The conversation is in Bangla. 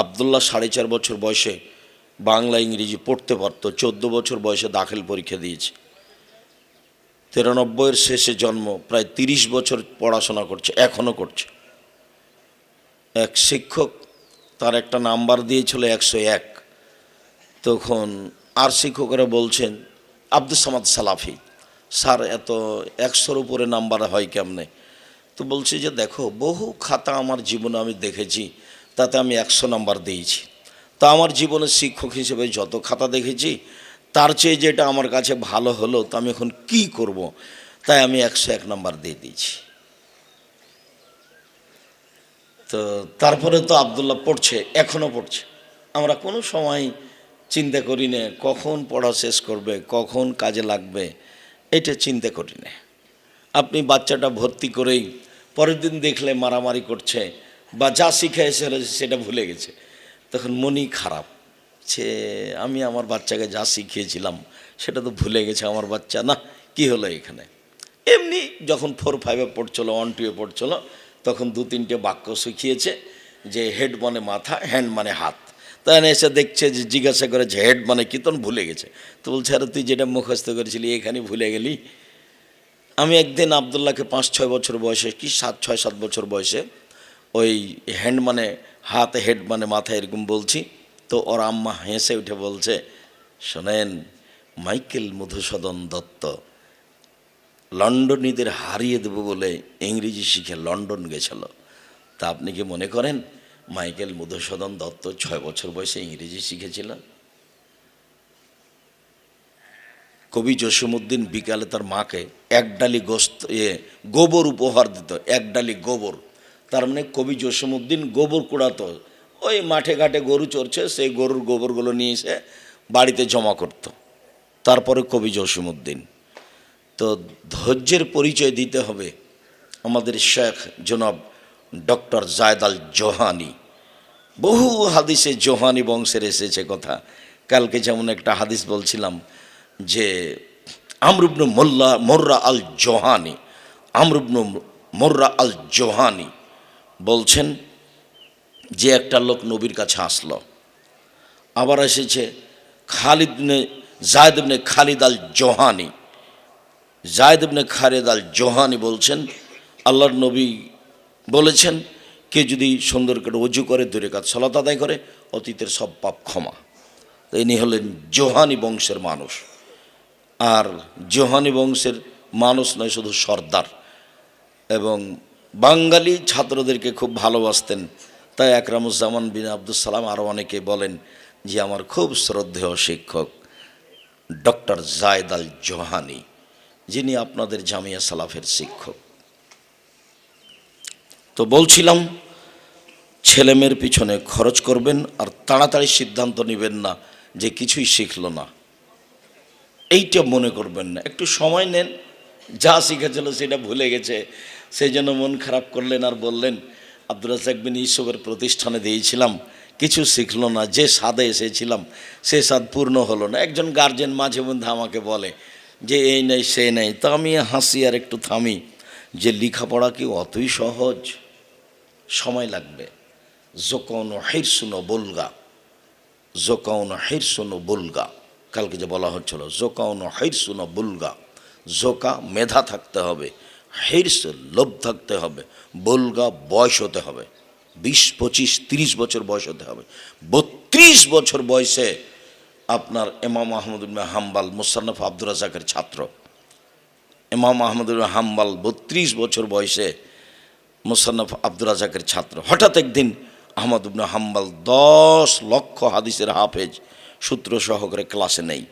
আবদুল্লাহ সাড়ে চার বছর বয়সে বাংলা ইংরেজি পড়তে পারতো, চোদ্দ বছর বয়সে দাখিল পরীক্ষা দিয়েছে। তিরানব্বইয়ের শেষে জন্ম, প্রায় তিরিশ বছর পড়াশোনা করছে, এখনও করছে। এক শিক্ষক তার একটা নাম্বার দিয়েছিল একশো এক। তখন আর শিক্ষকরা বলছেন আব্দুল সামাদ সালাফি, স্যার এত একশোর উপরে নাম্বার হয় কেমনে? তো বলছি যে, দেখো, বহু খাতা আমার জীবনে আমি দেখেছি তাতে আমি একশো নাম্বার দিয়েছি। তা আমার জীবনে শিক্ষক হিসেবে যত খাতা দেখেছি, তার চেয়ে যেটা আমার কাছে ভালো হলো, তো আমি এখন কি করব, তাই আমি একশো এক নাম্বার দিয়ে দিয়েছি। তো তারপরে তো আবদুল্লাহ পড়ছে এখনও পড়ছে। আমরা কোনো সময় চিন্তা করি না, কখন পড়া শেষ করবে, কখন কাজে লাগবে, এটা চিন্তা করি না। আপনি বাচ্চাটা ভর্তি করেই পরের দিন দেখলে মারামারি করছে বা যা শিখে এসে সেটা ভুলে গেছে। তখন মনই খারাপ। সে, আমি আমার বাচ্চাকে যা শিখিয়েছিলাম, সেটা তো ভুলে গেছে আমার বাচ্চা। না, কি হলো এখানে? এমনি যখন ফোর ফাইভে পড়ছিল ওয়ান টুয়ে পড়ছিল, তখন দু, তিনটে বাক্য শিখিয়েছে যে হেড মানে মাথা হ্যান্ড মানে হাত। তাই এসে দেখছে যে, জিজ্ঞাসা করেছে হেড মানে কি? তখন ভুলে গেছে। তো বলছে, আরে, তুই যেটা মুখস্থ করেছিলি, এখানে ভুলে গেলি? আমি একদিন আবদুল্লাহকে পাঁচ, ছয় বছর বয়সে, কি সাত, ছয়, সাত বছর বয়সে ওই হ্যান্ড মানে হাত হেড মানে মাথা এরকম বলছি, তো ওর আম্মা হেসে উঠে বলছে, শোনেন, মাইকেল মধুসূদন দত্ত, লন্ডনীদের হারিয়ে দেবো বলে ইংরেজি শিখে লন্ডন গেছিল। তা আপনি কি মনে করেন, মাইকেল মধুসূদন দত্ত ছয় বছর বয়সে ইংরেজি শিখেছিল? কবি জসিমুদ্দিন বিকালে তার মাকে এক ডালি গোস্ত, এ গোবর উপহার দিত, এক ডালি গোবর। তার মানে কবি জসিমুদ্দিন গোবর কুড়াতো ওই মাঠে ঘাটে গরু চড়ছে, সেই গরুর গোবরগুলো নিয়ে এসে বাড়িতে জমা করত। তারপরে কবি জসিমুদ্দিন তো ধৈর্যের পরিচয় দিতে হবে আমাদের শেখ জনাব ডক্টর জায়দ আল জোহানি। বহু হাদিসে জোহানি বংশের এসেছে কথা। কালকে যেমন একটা হাদিস বলছিলাম যে আমরুবনু মোল্লা মোর্রা আল জোহানি আমরুবনু মোর্রা আল জোহানি বলছেন, যে একটা লোক নবীর কাছে আসলো। আবার এসেছে Khalid Zayd ibn Khalid al Juhani Zayd ibn Khalid al Juhani বলছেন, আল্লাহর নবী বলেছেন, কে যদি সুন্দর করে অজু করে, দূরে কাজ সলাত আদায় করে, অতীতের সব পাপ ক্ষমা। ইনি হলেন জোহানি বংশের মানুষ। আর জোহানি বংশের মানুষ নয়, শুধু সর্দার। এবং বাঙালি ছাত্রদেরকে খুব ভালোবাসতেন। তাই একরামুজ্জামান বিন আব্দুল সালাম আরও অনেকে বলেন যে, আমার খুব শ্রদ্ধেয় শিক্ষক ডক্টর জায়দ আল জোহানি, যিনি আপনাদের জামিয়া সালাফের শিক্ষক। তো বলছিলাম, ছেলেমেয়ের পিছনে খরচ করবেন আর তাড়াতাড়ি সিদ্ধান্ত নেবেন না যে কিছুই শিখলো না। এইটা মনে করবেন না। একটু সময় নেন, যা শিখেছিল সেটা ভুলে গেছে। সেই জন্য মন খারাপ করলেন আর বললেন আব্দুল রাজাক বিন প্রতিষ্ঠানে দিয়েছিলাম, কিছু শিখলো না, যে স্বাদে এসেছিলাম, সে স্বাদ পূর্ণ হলো না। একজন গার্জেন মাঝে মধ্যে আমাকে বলে, যে এই নেই, সে নেই তা আমি হাসি আর একটু থামি, যে লেখাপড়া কি অতই সহজ? সময় লাগবে। জোকন হিরসুনো বলগা জোকাউন হিরসুনো বুলগা। কালকে যে বলা হচ্ছিল জোকাউন হিরসুনো বুলগা জোকা মেধা থাকতে হবে হিরস লোভ থাকতে হবে, বুলগা বয়স হতে হবে, বিশ, পঁচিশ, তিরিশ বছর বয়স হতে হবে। বত্রিশ বছর বয়সে আপনার এমাম আহমদুল হাম্বাল, মুসান্নফ আব্দুর রাজাকের ছাত্র। ইমাম আহমদুল হাম্বাল বত্রিশ বছর বয়সে মুসান্নফ আব্দুর রাজাকের ছাত্র। হঠাৎ একদিন আহমদ ইবনে হাম্বাল দশ লক্ষ হাদিসের হাফেজ সূত্র সহকারে ক্লাসে নেই।